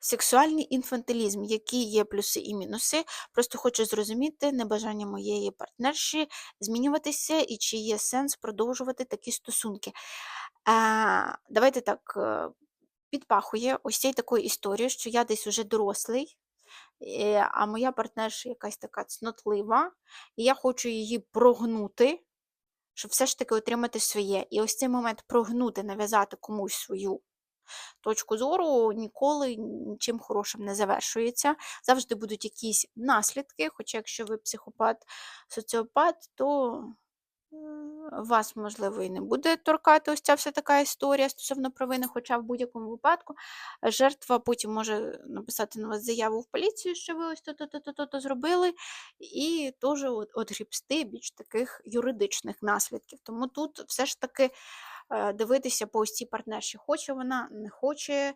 Сексуальний інфантилізм, які є плюси і мінуси. Просто хочу зрозуміти небажання моєї партнерші змінюватися і чи є сенс продовжувати такі стосунки. Давайте так, е, підпахує ось цією такою історією, що я десь уже дорослий, е, а моя партнерша якась така цнотлива, і я хочу її прогнути, щоб все ж таки отримати своє. І ось цей момент прогнути, нав'язати комусь свою точку зору ніколи нічим хорошим не завершується. Завжди будуть якісь наслідки, хоча якщо ви психопат, соціопат, то вас, можливо, і не буде торкати ось ця вся така історія стосовно провини, хоча в будь-якому випадку жертва потім може написати на вас заяву в поліцію, що ви ось то-то-то-то зробили, і теж от, от більш таких юридичних наслідків. Тому тут все ж таки е, дивитися по ось цій партнерші, хоче вона, не хоче,